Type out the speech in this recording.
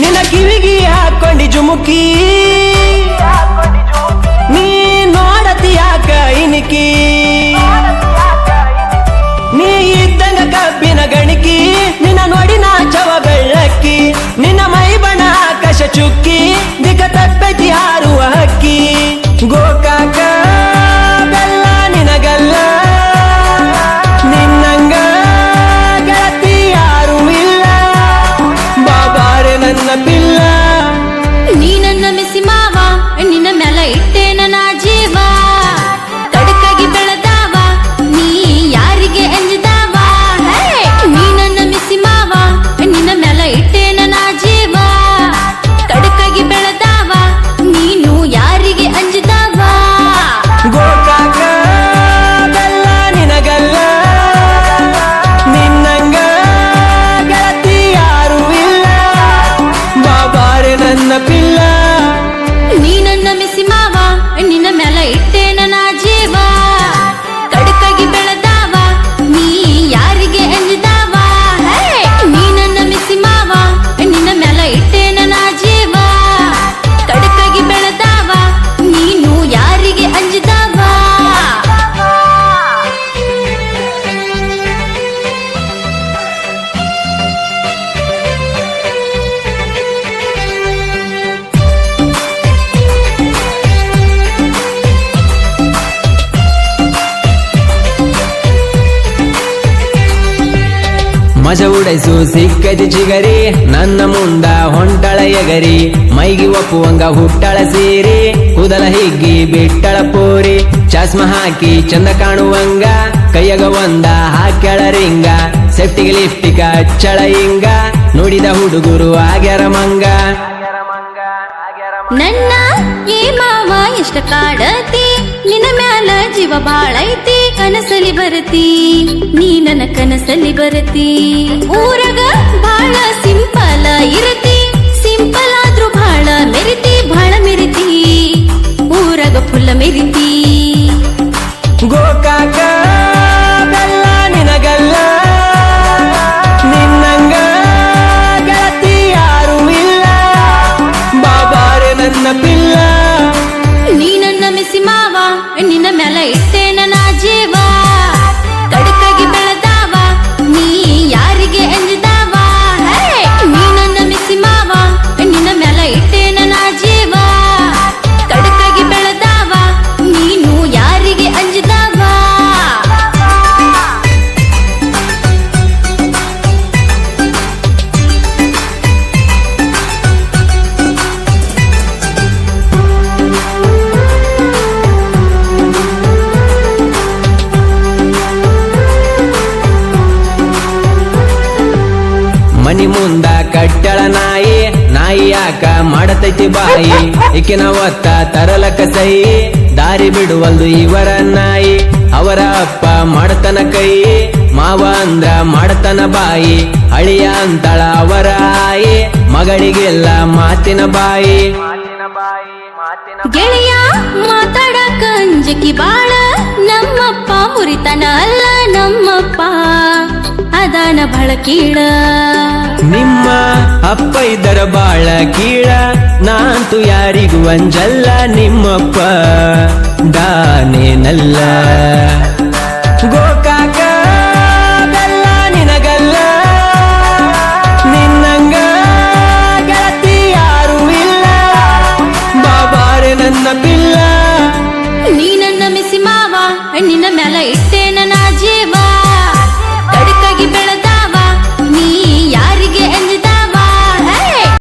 ನಿನ್ನ ಕಿವಿಗಿ ಹಾಕೊಂಡಿ ಜುಮುಕಿ ನೀ ನೋಡತಿ ಯಾಕ ಇನಿಕಿ? ನೀ ಇದ್ದಂಗ ಕಬ್ಬಿನ ಗಣಿಕಿ. ನಿನ್ನ ನೋಡಿ ನಾ ಚವ ಬೆಳ್ಳಕ್ಕಿ. ನಿನ್ನ ಮೈ ಬಣ ಆಕಾಶ ಚುಕ್ಕಿ. ನಿಕ ತಪ್ಪೆತಿ ಹಾರುವ ಹಕ್ಕಿ. ಗೋ ಮಜ ಉಡೈಸು ಸಿಕ್ಕದಿ ಚಿಗರಿ, ನನ್ನ ಮುಂದ ಹೊಂಟಳ ಎಗರಿ. ಮೈಗಿ ಒಪ್ಪುವಂಗ ಹುಟ್ಟಳ ಸೀರಿ, ಕುದಲ ಹಿಗ್ಗಿ ಬಿಟ್ಟಳ ಪೂರಿ. ಚಸ್ಮ ಹಾಕಿ ಚಂದ ಕಾಣುವಂಗ, ಕೈಯಗ ಒಂದ ಹಾಕ್ಯಳ ರಿಂಗ. ಸೆಫ್ಟಿಗೆ ಲಿಫ್ಟಿಗ ಅಚ್ಚಳ ಹಿಂಗ ನುಡಿದ ಹುಡುಗರು ಆಗ್ಯಾರ ಮಂಗ. ನನ್ನ ಏ ಮಾವ, ಇಷ್ಟ ಕಾಡತಿ. ನಿನ್ನ ಮ್ಯಾಲ ಜೀವ ಬಾಳೈತಿ. ಕನಸಲಿ ಬರತಿ, ನೀ ನನ್ನ ಕನಸಲಿ ಬರತಿ. ಊರಗ ಬಾಳ ಸಿಂಪಲ ಇರತಿ ಸಿಂಪಲ್ ಆದ್ರೂ ಬಹಳ ಮೆರಿತಿ ಬಹಳ ಮೆರಿತಿ. ಊರಗ ಫುಲ್ಲ ಮೆರಿತಿ ನಿನ್ನ ಮ್ಯಾಲ ಇಟ್ಟೆ ನನ್ನ ಜೀವ. ಮನಿ ಮುಂದ ಕಟ್ಟಳ ನಾಯಿ ನಾಯಿ ಯಾಕ ಮಾಡತೈತಿ ಬಾಯಿ? ಈಕಿನ ಒತ್ತ ತರಲಕ ಸೈ, ದಾರಿ ಬಿಡುವಲ್ದು ಇವರ ನಾಯಿ. ಅವರ ಅಪ್ಪ ಮಾಡತನ ಕೈ, ಮಾವ ಅಂದ್ರ ಮಾಡತನ ಬಾಯಿ. ಅಳಿಯ ಅಂತಳ ಅವರ ಆಯಿ, ಮಗಳಿಗೆಲ್ಲ ಮಾತಿನ ಬಾಯಿ. ಗೆಳೆಯ, ಮಾತಾಡ ಕಂಜಕಿ ಬಾಳ, ನಮ್ಮಪ್ಪ ಮುರಿತನ ಅಲ್ಲ ನಮ್ಮಪ್ಪ. ಅದಾನ ಬಹಳ ಕೀಳ. ನಿಮ್ಮ ಅಪ್ಪ ಇದರ ಬಾಳ ಕೀಳ. ನಾಂತು ಯಾರಿಗೂ ಅಂಜಲ್ಲ ನಿಮ್ಮಪ್ಪ ದಾನೇನಲ್ಲ. ಗೋಕಾಕ ಬೆಲ್ಲ ನಿನಗಲ್ಲ. ನಿನ್ನಂಗ ಗೆಳತಿ ಯಾರು ಇಲ್ಲ. ಬಾಬಾರೆ ನನ್ನ ಪಿಲ್ಲ ನೀ ನನ್ನ ಮೆಸಿ ಮಾವ ನಿನ್ನ ಮ್ಯಾಲ ಇಟ್ಟೆ